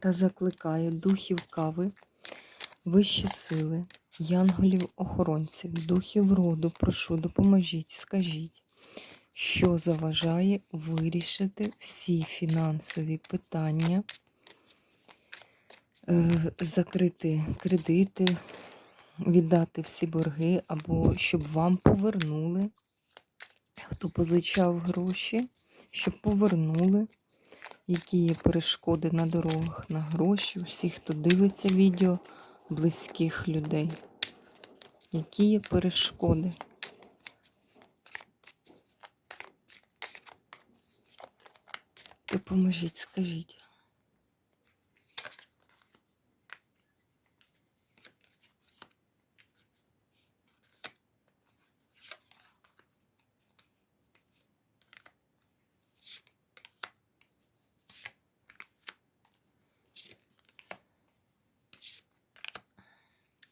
Та закликаю духів кави, вищі сили, янголів-охоронців, духів роду, прошу, допоможіть, скажіть, що заважає вирішити всі фінансові питання, е, закрити кредити, віддати всі борги, або щоб вам повернули, хто позичав гроші, щоб повернули які є перешкоди на дорогах, на гроші, усіх, хто дивиться відео близьких людей. Які є перешкоди? Допоможіть, скажіть.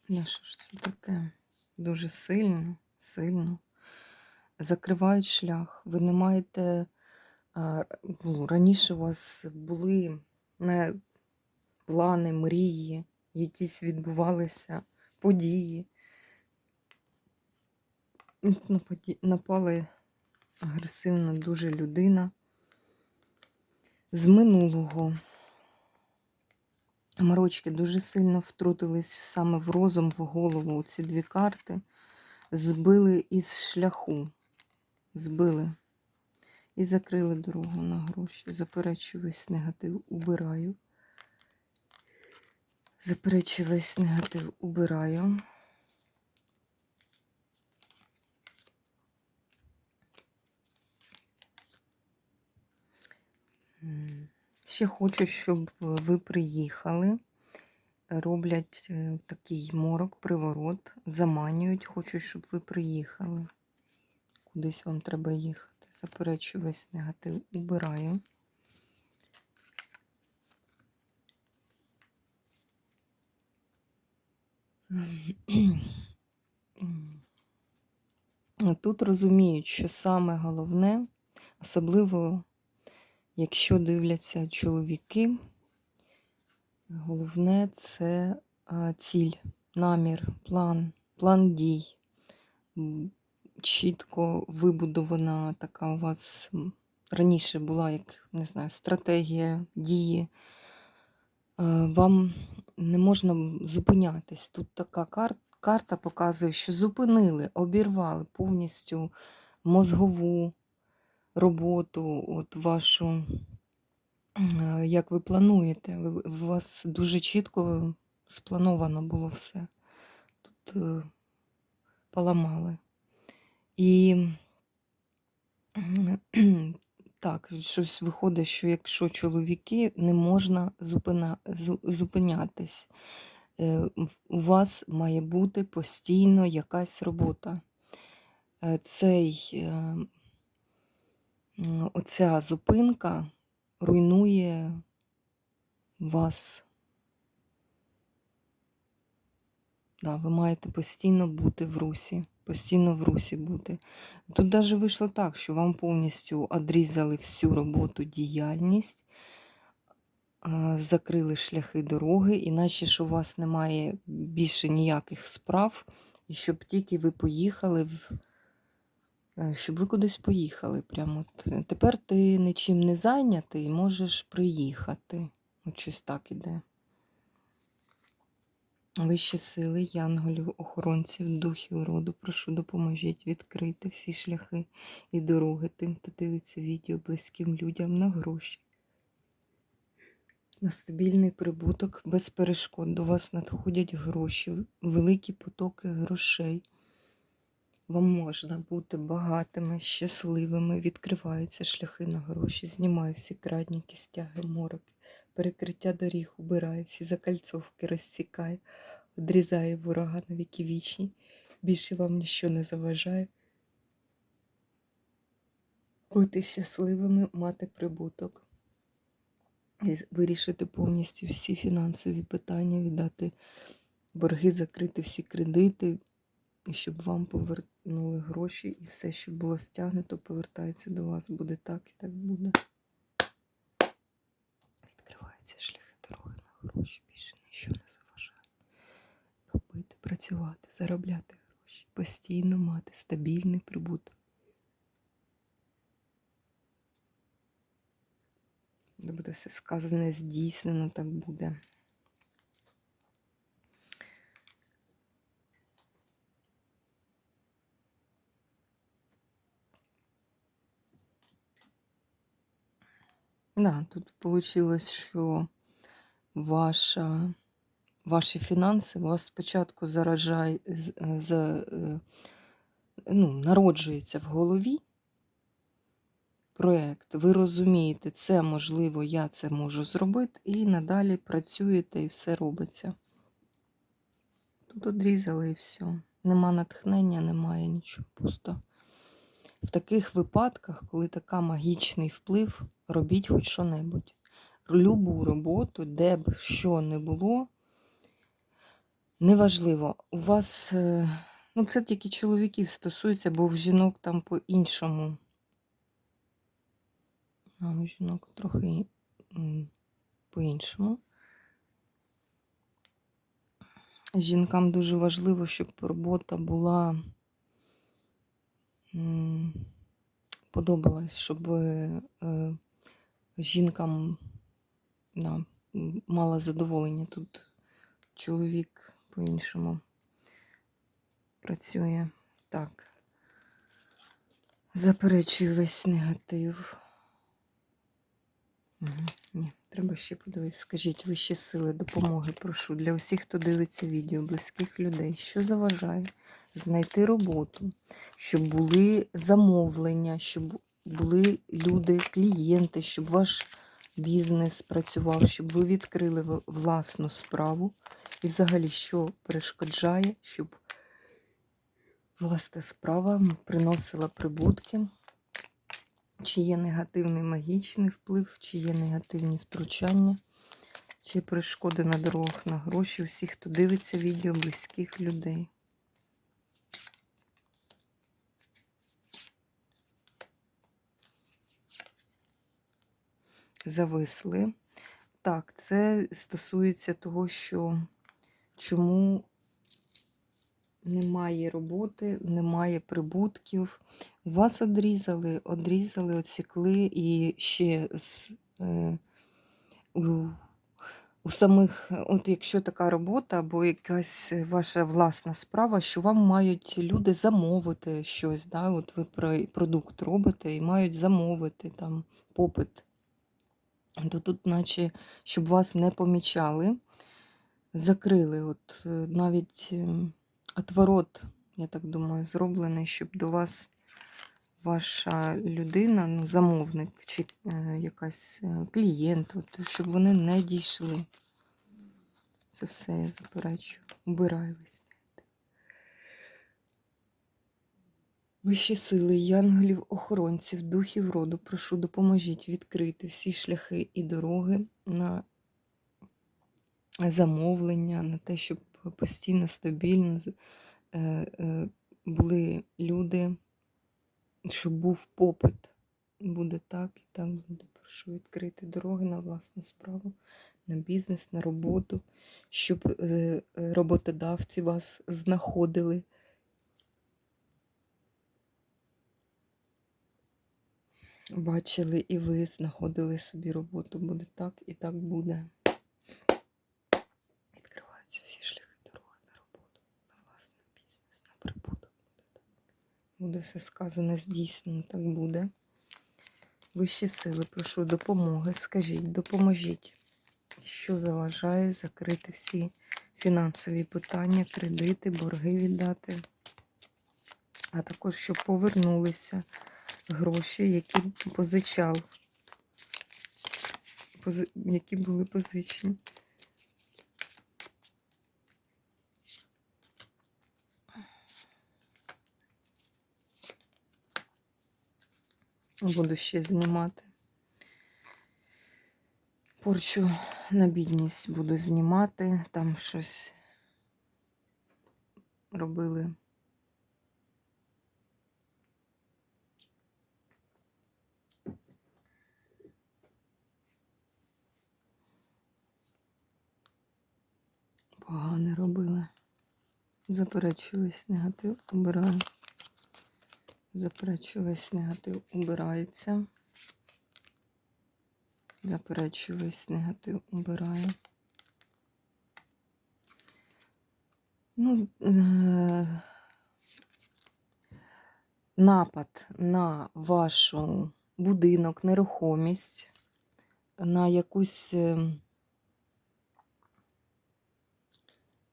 Ну що ж це таке? Дуже сильно, сильно. Закривають шлях. Ви не маєте. ну, Раніше у вас були не плани, мрії, якісь відбувалися події. Напали агресивна дуже людина з минулого. Марочки дуже сильно втрутились саме в розум, в голову ці дві карти, збили із шляху, збили і закрили дорогу на гроші. Заперечую весь негатив, убираю. Заперечую весь негатив, убираю. М. Ще хочу, щоб ви приїхали. Роблять е, такий морок, приворот, заманюють. Хочу, щоб ви приїхали. Кудись вам треба їхати. Заперечую весь негатив, убираю. Тут розуміють, що саме головне, особливо Якщо дивляться чоловіки, головне це ціль, намір, план, план дій. Чітко вибудована така у вас раніше була, як не знаю, стратегія дії. Вам не можна зупинятись. Тут така карта, карта показує, що зупинили, обірвали повністю мозгову роботу, от вашу, як ви плануєте. У вас дуже чітко сплановано було все. Тут е, поламали. І так, щось виходить, що якщо чоловіки не можна зупина, зупинятись, е, у вас має бути постійно якась робота. Е, цей оця зупинка руйнує вас. Да, Ви маєте постійно бути в русі, постійно в русі бути. Тут навіть вийшло так, що вам повністю одрізали всю роботу, діяльність, закрили шляхи дороги, іначе ж у вас немає більше ніяких справ, і щоб тільки ви поїхали в. Е, щоб ви кудись поїхали. Прямо от. Е, тепер ти нічим не зайнятий можеш приїхати. От щось так іде. Вищі сили, янголів, охоронців, духів роду, прошу, допоможіть відкрити всі шляхи і дороги тим, хто дивиться відео близьким людям на гроші. На стабільний прибуток без перешкод до вас надходять гроші, великі потоки грошей. Вам можна бути багатими, щасливими, відкриваються шляхи на гроші, знімаю всі крадні стяги, мороки, перекриття доріг убирає, всі закальцовки розсікає, одрізає ворога на віки вічні. Більше вам нічого не заважає. Бути щасливими, мати прибуток. Вирішити повністю всі фінансові питання, віддати борги, закрити всі кредити, щоб вам повернули гроші, і все, що було стягнуто, повертається до вас. Буде так і так буде. Відкриваються шляхи дороги на гроші, більше нічого не заважає. Робити, працювати, заробляти гроші, постійно мати стабільний прибуток. Де буде все сказане, здійснено, так буде. Да, тут вийшло, що ваша, ваші фінанси вас спочатку заражає, е, за, е, ну, народжується в голові проєкт. Ви розумієте, це можливо, я це можу зробити, і надалі працюєте і все робиться. Тут одрізали і все. Нема натхнення, немає нічого пусто. В таких випадках, коли така магічний вплив, робіть хоч що-небудь. Любу роботу, де б що не було, неважливо. У вас, е, ну це тільки чоловіків стосується, бо в жінок там по-іншому. А у жінок трохи по-іншому. Жінкам дуже важливо, щоб робота була м, подобалась, щоб е, жінкам да, мала задоволення. Тут чоловік по-іншому працює. Так. Заперечую весь негатив. Угу. Ні, треба ще подивитися. Скажіть, вищі сили, допомоги прошу для усіх, хто дивиться відео, близьких людей, що заважає знайти роботу, щоб були замовлення, щоб були люди, клієнти, щоб ваш бізнес працював, щоб ви відкрили власну справу. І взагалі, що перешкоджає, щоб власна справа приносила прибутки. Чи є негативний магічний вплив, чи є негативні втручання, чи перешкоди на дорогах на гроші усіх, хто дивиться відео близьких людей. Зависли. Так, це стосується того, що чому немає роботи, немає прибутків. Вас одрізали, одрізали, оцікли і ще з, е, у, у самих, от якщо така робота або якась ваша власна справа, що вам мають люди замовити щось, да? от ви продукт робите і мають замовити там попит. То тут, наче, щоб вас не помічали, закрили. От е, навіть ем, отворот, я так думаю, зроблений, щоб до вас ваша людина, ну, замовник чи е, якась е, клієнт, от, щоб вони не дійшли. Це все я заперечую. Убираю весь. Вищі сили, янголів, охоронців, духів роду, прошу, допоможіть відкрити всі шляхи і дороги на замовлення, на те, щоб постійно, стабільно е, е, були люди, щоб був попит. Буде так і так буде. Прошу відкрити дороги на власну справу, на бізнес, на роботу, щоб е, роботодавці вас знаходили. Бачили і ви знаходили собі роботу. Буде так і так буде. Відкриваються всі шляхи дороги на роботу, на власний бізнес, на прибуток. Буде. Все сказане, здійснено, так буде. Вищі сили, прошу допомоги. Скажіть, допоможіть, що заважає закрити всі фінансові питання, кредити, борги віддати, а також щоб повернулися гроші, які позичав. пози... які були позичені. Буду ще знімати. Порчу на бідність буду знімати. Там щось робили. Погане робили. Заперечую весь негатив, убираю. Заперечую весь негатив, убирається. Заперечую весь негатив, убираю. Ну, е- напад на вашу будинок, нерухомість, на якусь е,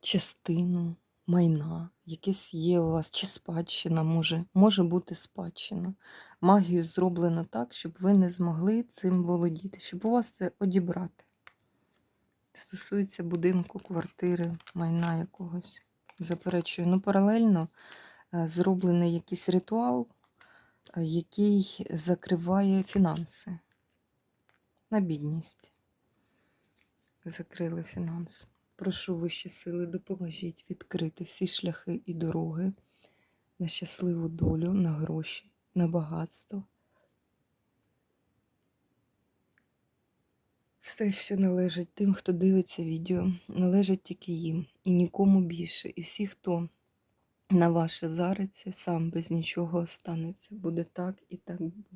частину майна, якесь є у вас, чи спадщина може, може бути спадщина. Магію зроблено так, щоб ви не змогли цим володіти, щоб у вас це одібрати. Стосується будинку, квартири, майна якогось. Заперечую. Ну, паралельно е, зроблений якийсь ритуал, е, який закриває фінанси на бідність. Закрили фінанси. Прошу вищі сили, допоможіть відкрити всі шляхи і дороги на щасливу долю, на гроші, на багатство. Все, що належить тим, хто дивиться відео, належить тільки їм і нікому більше. І всі, хто на ваше зариться, сам без нічого останеться. Буде так і так буде.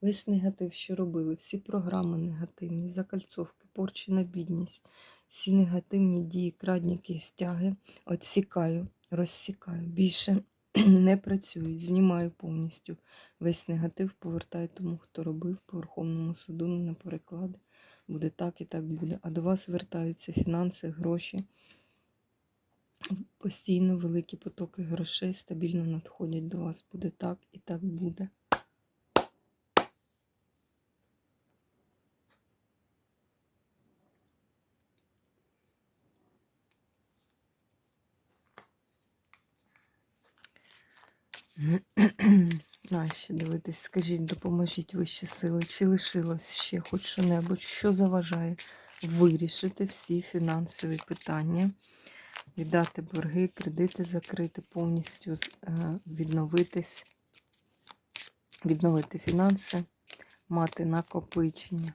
Весь негатив, що робили, всі програми негативні, закальцовки, порчі на бідність, всі негативні дії, крадніки, стяги отсікаю, розсікаю. Більше не працюють, знімаю повністю. Весь негатив повертаю тому, хто робив по Верховному суду на переклади. Буде так і так буде. А до вас вертаються фінанси, гроші. Постійно великі потоки грошей стабільно надходять до вас. Буде так і так буде. Ще дивитись, скажіть, допоможіть вищі сили, чи лишилось ще хоч що-небудь, що заважає вирішити всі фінансові питання, віддати борги, кредити закрити, повністю е, відновитись, відновити фінанси, мати накопичення.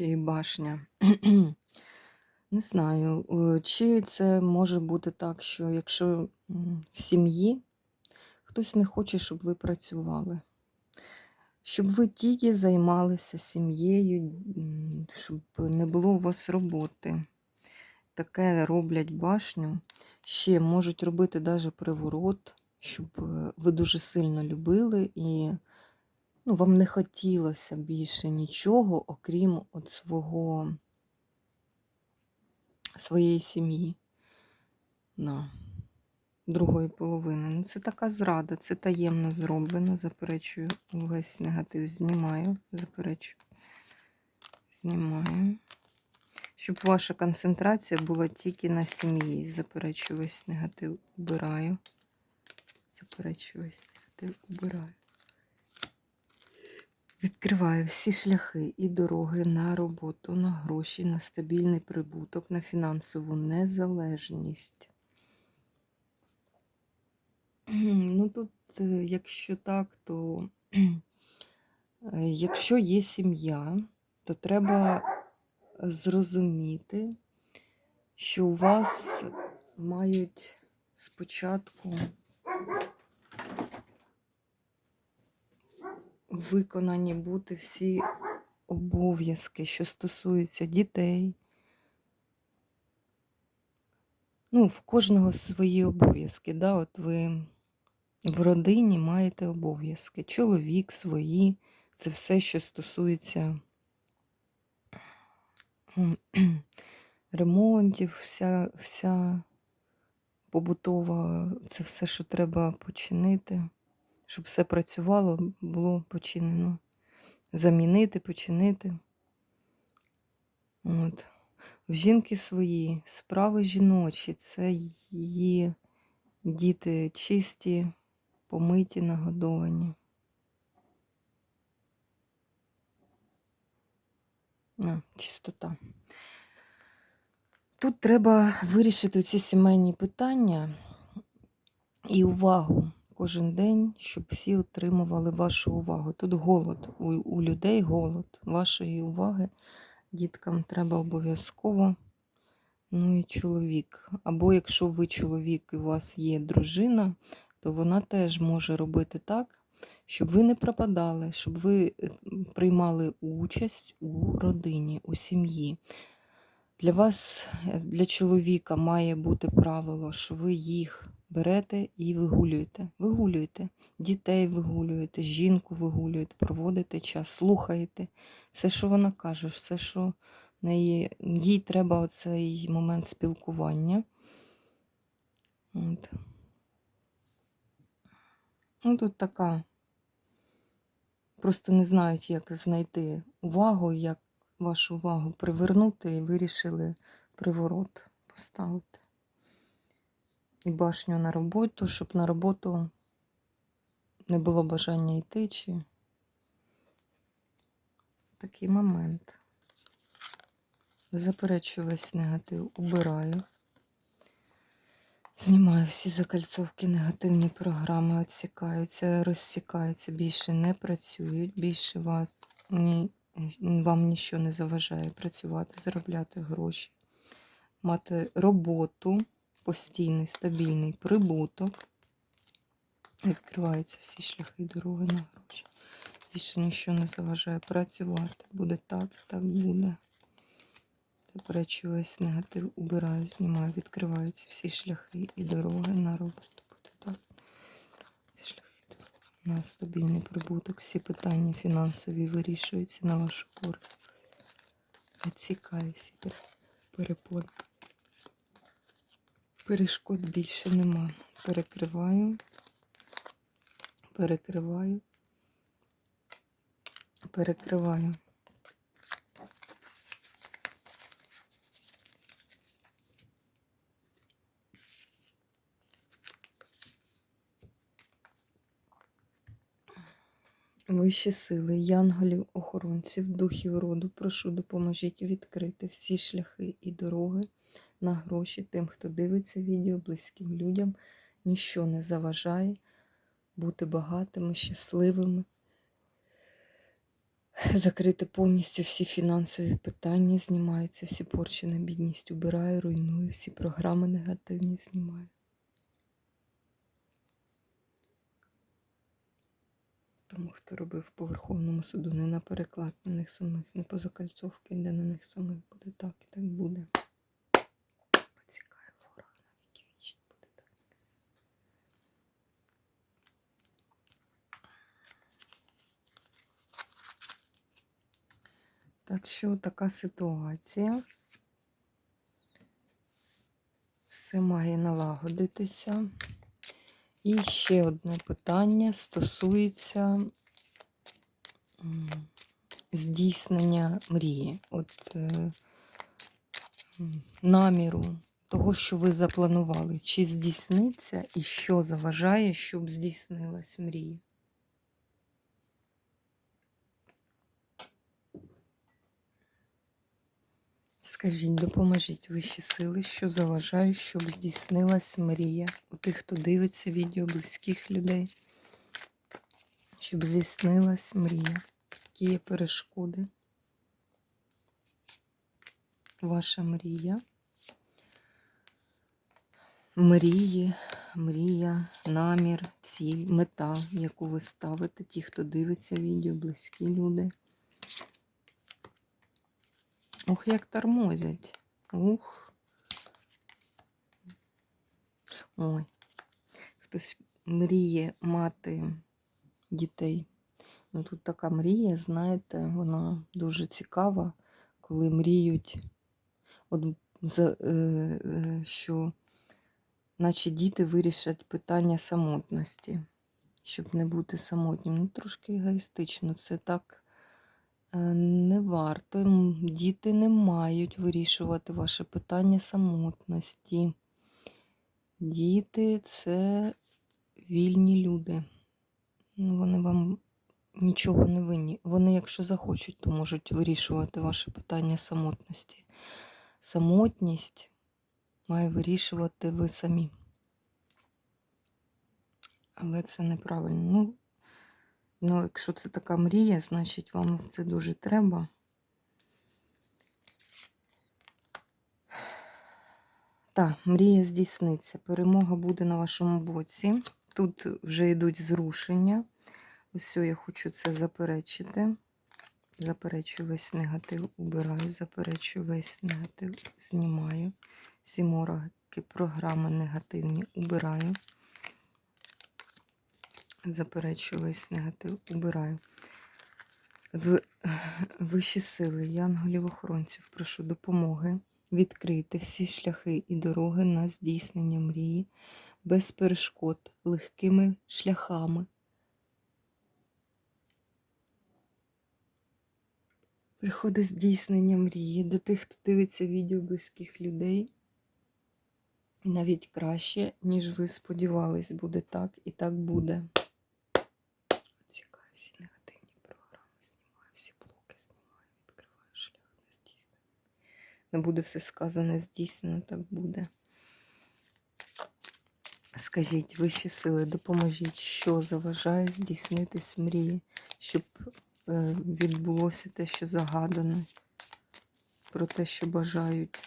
Ще й башня. Не знаю, е, чи це може бути так, що якщо в сім'ї хтось не хоче, щоб ви працювали, щоб ви тільки займалися сім'єю, щоб не було у вас роботи. Таке роблять башню. Ще можуть робити навіть приворот, щоб е, ви дуже сильно любили і ну, вам не хотілося більше нічого, окрім от свого, своєї сім'ї. На другої половини. Ну, це така зрада, це таємно зроблено. Заперечую, весь негатив знімаю, заперечую. Знімаю. Щоб ваша концентрація була тільки на сім'ї. Заперечую весь негатив, убираю. Заперечую весь негатив, убираю. Відкриваю всі шляхи і дороги на роботу, на гроші, на стабільний прибуток, на фінансову незалежність. Ну тут, е, якщо так, то е, якщо є сім'я, то треба зрозуміти, що у вас мають спочатку виконані бути всі обов'язки, що стосуються дітей, Ну, в кожного свої обов'язки. Да? От ви в родині маєте обов'язки. Чоловік свої, це все, що стосується ремонтів, вся, вся побутова, це все, що треба починити, щоб все працювало, було починено. Замінити, починити. От. В жінки свої справи жіночі, це її діти чисті, помиті, нагодовані. А, чистота. Тут треба вирішити ці сімейні питання і увагу кожен день, щоб всі отримували вашу увагу. Тут голод, у, у людей голод вашої уваги. Діткам треба обов'язково. Ну і чоловік. Або якщо ви чоловік і у вас є дружина, то вона теж може робити так, щоб ви не пропадали, щоб ви е, приймали участь у родині, у сім'ї. Для вас, е, для чоловіка, має бути правило, що ви їх берете і вигулюєте. Вигулюєте. Дітей вигулюєте, жінку вигулюєте, проводите час, слухаєте. Все, що вона каже, все, що неї, їй треба оцей момент спілкування. От. Ну, тут така. Просто не знають, як знайти увагу, як вашу увагу привернути, і вирішили приворот поставити. І башню на роботу, щоб на роботу не було бажання йти, чи такий момент. Заперечую весь негатив, убираю. Знімаю всі закальцовки, негативні програми, відсікаються, розсікаються, більше не працюють, більше вас ні, вам нічого не заважає працювати, заробляти гроші, мати роботу, постійний, стабільний прибуток. Відкриваються всі шляхи дороги на гроші. Більше нічого не заважає працювати. Буде так, так буде. Заперечую весь негатив, убираю, знімаю, відкриваються всі шляхи і дороги на роботу. Буде так. Шляхи на стабільний прибуток. Всі питання фінансові вирішуються на вашу користь. Відсікаю всі пере- перепони. Перешкод більше нема. Перекриваю, перекриваю, перекриваю. Вищі сили, янголів, охоронців, духів роду, прошу, допоможіть відкрити всі шляхи і дороги на гроші тим, хто дивиться відео, близьким людям. Ніщо не заважає бути багатими, щасливими, закрити повністю всі фінансові питання, знімаються, всі порчі на бідність убираю, руйную, всі програми негативні знімаю. Тому, хто робив по Верховному суду, не на переклад на них самих, не по закальцовки, де на них самих буде так і так буде. Оцікає ворог на віки вічні буде так. Так що така ситуація. Все має налагодитися. І ще одне питання стосується здійснення мрії, от е, наміру того, що ви запланували, чи здійсниться і що заважає, щоб здійснилась мрія. Скажіть, допоможіть вищі сили, що заважає, щоб здійснилась мрія у тих, хто дивиться відео близьких людей. Щоб здійснилась мрія. Які є перешкоди. Ваша мрія. Мрії, мрія, намір, ціль, мета, яку ви ставите, ті, хто дивиться відео, близькі люди. Ух, як тормозять. Ух. Ой. Хтось мріє мати дітей. Ну, тут така мрія, знаєте, вона дуже цікава, коли мріють, от, за, е, е, що наче діти вирішать питання самотності, щоб не бути самотнім. Ну, трошки егоїстично, це так не варто. Діти не мають вирішувати ваше питання самотності. Діти це вільні люди. Вони вам нічого не винні. Вони, якщо захочуть, то можуть вирішувати ваше питання самотності. Самотність має вирішувати ви самі. Але це неправильно. Ну, ну, якщо це така мрія, значить вам це дуже треба. Так, мрія здійсниться. Перемога буде на вашому боці. Тут вже йдуть зрушення. Ось я хочу це заперечити. Заперечую весь негатив, убираю, заперечую весь негатив, знімаю. Всі мороки, програми негативні убираю. Заперечую весь негатив, убираю. В вищі сили, янголів-охоронців, прошу допомоги відкрити всі шляхи і дороги на здійснення мрії без перешкод, легкими шляхами. Приходить здійснення мрії до тих, хто дивиться відео близьких людей. Навіть краще, ніж ви сподівались, буде так і так буде. Цікаві всі негативні програми, знімаю, всі блоки знімаю, відкриваю шлях на здійснення. Не буде все сказане здійснено, так буде. Скажіть, вищі сили, допоможіть, що заважає здійснитись мрії, щоб е, відбулося те, що загадано, про те, що бажають.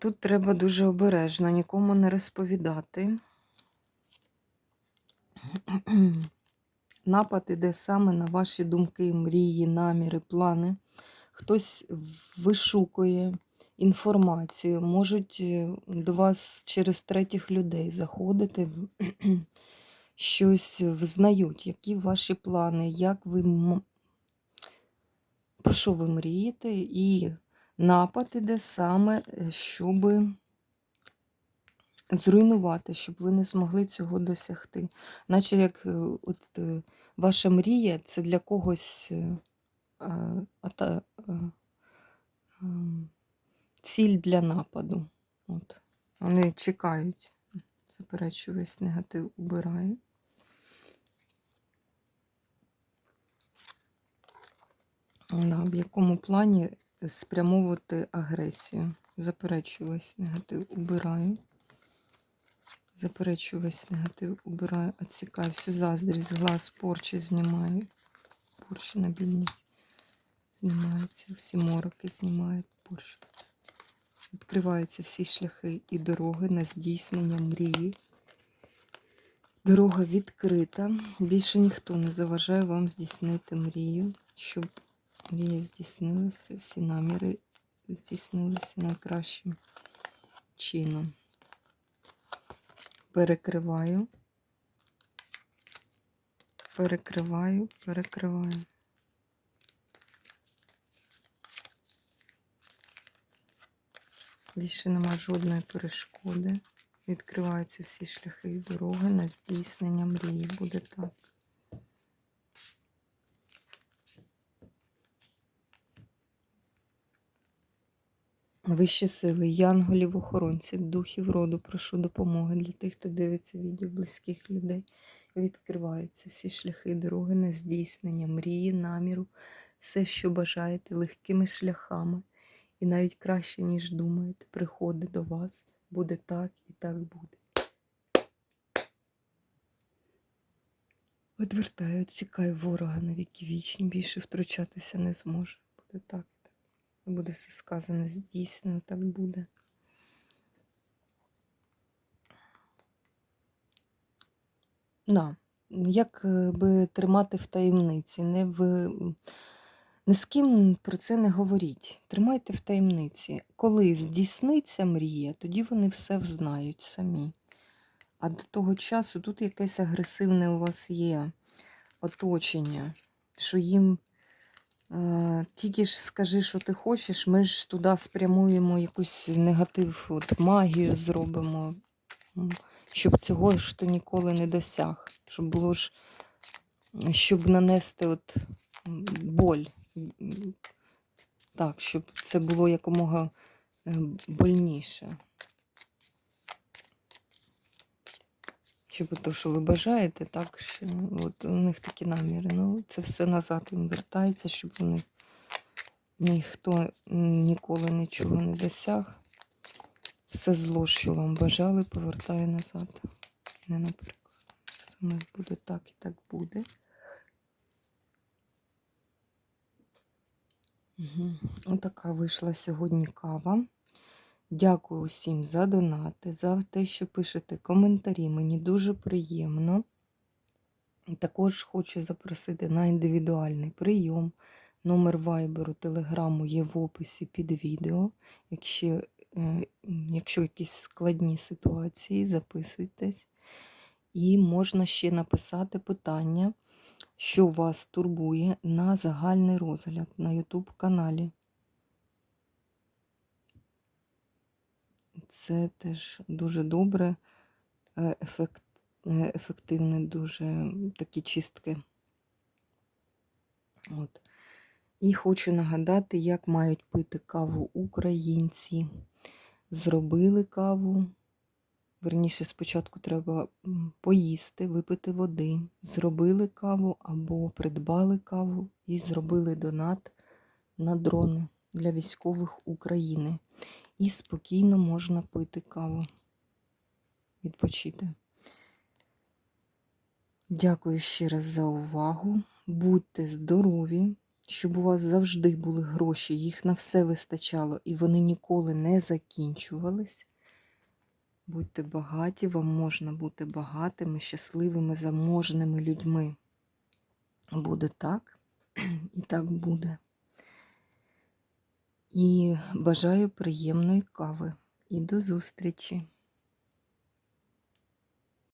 Тут треба дуже обережно, нікому не розповідати. Напад іде саме на ваші думки, мрії, наміри, плани. Хтось вишукує інформацію, можуть е, до вас через третіх людей заходити, щось взнають, які ваші плани, як ви про що ви мрієте, і напад іде саме, е, щоб зруйнувати, щоб ви не змогли цього досягти. Наче як е, от, е, ваша мрія це для когось а, ата- а, ам, ціль для нападу. От. Вони чекають. Заперечую весь негатив убираю. Да, в якому плані спрямовувати агресію. Заперечую весь негатив убираю. Заперечую весь негатив, убираю, відсікаю всю заздрість, глаз, порчі знімаю. Порчі на бідність знімаються, всі мороки знімають порчу. Відкриваються всі шляхи і дороги на здійснення мрії. Дорога відкрита. Більше ніхто не заважає вам здійснити мрію, щоб мрія здійснилася, всі наміри здійснилися найкращим чином перекриваю, перекриваю, перекриваю. Більше нема жодної перешкоди. Відкриваються всі шляхи і дороги на здійснення мрії. Буде так. Вищі сили, янголів, охоронців, духів роду, прошу допомоги для тих, хто дивиться відео близьких людей. Відкриваються всі шляхи дороги на здійснення, мрії, наміру, все, що бажаєте, легкими шляхами. І навіть краще, ніж думаєте, приходить до вас. Буде так і так буде. Відвертаю, відсікаю ворога на віки вічні, більше втручатися не зможе. Буде так. Буде все сказане здійснено, так буде. Да. Як е, би тримати в таємниці, не в... не з ким про це не говоріть. Тримайте в таємниці. Коли здійсниться мрія, тоді вони все взнають самі. А до того часу тут якесь агресивне у вас є оточення, що їм тільки ж скажи, що ти хочеш, ми ж туди спрямуємо якусь негатив, от магію зробимо, щоб цього ж ти ніколи не досяг. Щоб було ж, щоб нанести от боль. Так, щоб це було якомога е, больніше. Щоб то, що ви бажаєте, так що от у них такі наміри. Ну, це все назад їм вертається, щоб них ніхто ніколи нічого не досяг. Все зло, що вам бажали, повертає назад. Не наприклад. Саме буде так і так буде. Угу. Отака вийшла сьогодні кава. Дякую усім за донати, за те, що пишете коментарі. Мені дуже приємно. Також хочу запросити на індивідуальний прийом. Номер вайберу, телеграму є в описі під відео. Якщо, е, якщо якісь складні ситуації, записуйтесь. І можна ще написати питання, що вас турбує на загальний розгляд на YouTube каналі. Це теж дуже добре, е, ефект, е, ефективне, дуже такі чистки. От. І хочу нагадати, як мають пити каву українці. Зробили каву. Верніше, спочатку треба поїсти, випити води. Зробили каву або придбали каву і зробили донат на дрони для військових України. І спокійно можна пити каву. Відпочити. Дякую ще раз за увагу. Будьте здорові, щоб у вас завжди були гроші, їх на все вистачало і вони ніколи не закінчувались. Будьте багаті, вам можна бути багатими, щасливими, заможними людьми. Буде так, і так буде. І бажаю приємної кави. І до зустрічі!